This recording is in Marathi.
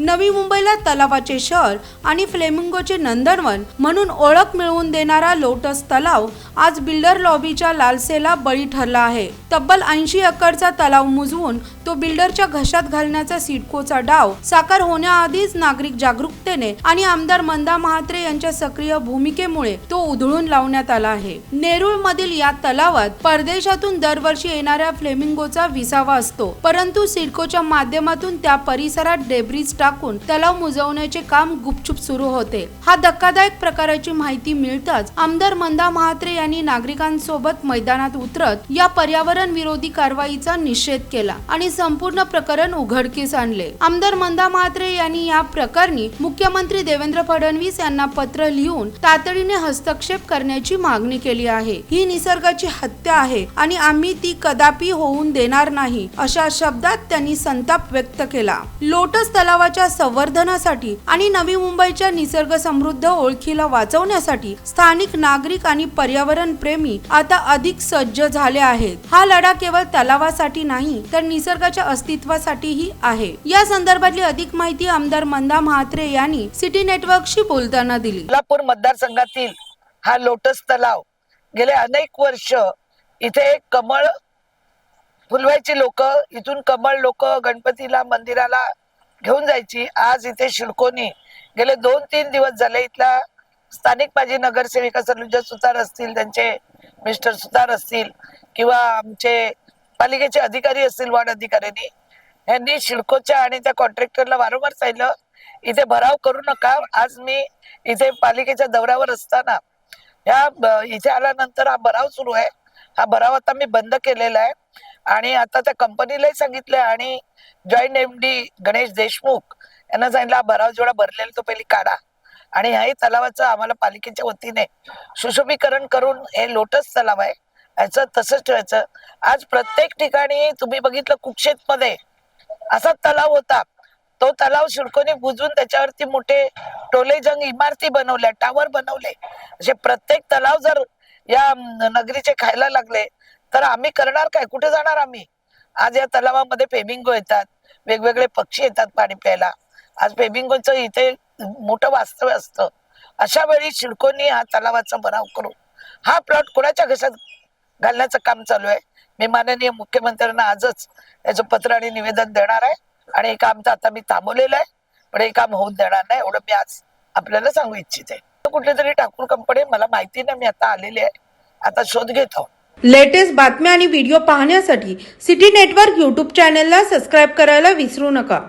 नवी मुंबईला तलावाचे शहर आणि फ्लेमिंगोचे नंदनवन म्हणून ओळख मिळवून देणारा लोटस तलाव आज बिल्डर लॉबीच्या लालसेला बळी ठरला आहे. तब्बल ऐंशी एकरचा तलाव मुजवून तो बिल्डरच्या घशात घालण्याचा सिडकोचा डाव साकार होण्याआधीच नागरिक जागरूकतेने आणि आमदार मंदा महात्रे यांच्या सक्रिय भूमिकेमुळे तो उधळून लावण्यात आला आहे. नेरुळ मधील या तलावात परदेशातून दरवर्षी येणाऱ्या फ्लेमिंगोचा विसावा असतो परंतु सिडकोच्या माध्यमातून त्या परिसरात डेब्रिज टाकून तलाव मुजवण्याचे काम गुपचूप सुरू होते. हा धक्कादायक प्रकाराची माहिती मिळताच आमदार मंदा महात्रे यांनी नागरिकांसोबत मैदानात उतरत या पर्यावरण विरोधी कारवाईचा निषेध केला आणि संपूर्ण प्रकरण उघडकीस आणले. आमदार मंदा म्हात्रे यांनी या प्रकरणी मुख्यमंत्री देवेंद्र फडणवीस यांना पत्र लिहून तातडीने हस्तक्षेप करण्याची मागणी केली आहे. ही निसर्गाची हत्या आहे आणि आम्ही ती कदापि होऊन देणार नाही अशा शब्दात त्यांनी संताप व्यक्त केला. लोटस तलावाच्या संवर्धनासाठी आणि नवी मुंबईच्या निसर्ग समृद्ध ओळखीला वाचवण्यासाठी स्थानिक नागरिक आणि पर्यावरण प्रेमी आता अधिक सज्ज झाले आहेत. हा लढा केवळ तलावासाठी नाही तर निसर्ग निसर्गाच्या अस्तित्वासाठीही आहे. या संदर्भातली अधिक माहिती आमदार मंदा म्हात्रे यांनी सिटी नेटवर्कशी बोलताना दिली. कोल्हापूर मतदारसंघातील हा लोटस तलाव गेले अनेक वर्ष इथे कमळ फुलवायची लोक इथून कमळ लोक गणपतीला मंदिराला घेऊन जायची. आज इथे शिडकोनी गेले दोन तीन दिवस झाले इथला स्थानिक माझी नगरसेविका सलुजा सुतार असतील त्यांचे मिस्टर सुतार असतील किंवा आमचे पालिकेचे अधिकारी असतील वार्ड अधिकाऱ्यांनी यांनी शिडकोच्या आणि त्या कॉन्ट्रॅक्टरला वारंवार सांगितलं इथे भराव करू नका. आज मी इथे पालिकेच्या दौऱ्यावर असताना या इथे आल्यानंतर हा भराव सुरू आहे. हा भराव आता मी बंद केलेला आहे. आणि आता त्या कंपनीलाही सांगितलंय आणि joint M D Ganesh Deshmukh यांना सांगितलं हा भराव जेवढा भरलेला तो पहिली काढा. आणि ह्याही तलावाचं आम्हाला पालिकेच्या वतीने सुशोभीकरण करून हे लोटस तलाव आहे. ह्याचं तसंच ठेवायचं. आज प्रत्येक ठिकाणी तुम्ही बघितलं कुक्षेत मध्ये असा तलाव होता. तो तलाव शिडकोने बुजून त्याच्यावरती मोठे टोलेजंग इमारती बनवल्या टावर बनवले. असे प्रत्येक तलाव जर या नगरीचे खायला लागले तर आम्ही करणार काय? कुठे जाणार आम्ही? आज या तलावामध्ये फेमिंगो येतात. वेगवेगळे पक्षी येतात पाणी प्यायला. आज फेमिंगोचं इथे मोठं वास्तव्य असतं. अशा वेळी शिडकोनी हा तलावाचा बनाव करू. हा प्लॉट कोणाच्या घशात घालण्याचं काम चालू आहे. मी माननीय मुख्यमंत्र्यांना आजच याचं पत्र आणि निवेदन देणार आहे. आणि हे काम तर आता मी थांबवलेलं आहे. पण हे काम होऊन देणार नाही एवढं मी आज आपल्याला सांगू इच्छिते. कुठली तरी ठाकूर कंपनी मला माहिती नाही मी आता आलेली आहे. आता शोध घेत आहोत. लेटेस्ट बातम्या आणि व्हिडिओ पाहण्यासाठी सिटी नेटवर्क यूट्यूब चॅनेलला सबस्क्राईब करायला विसरू नका.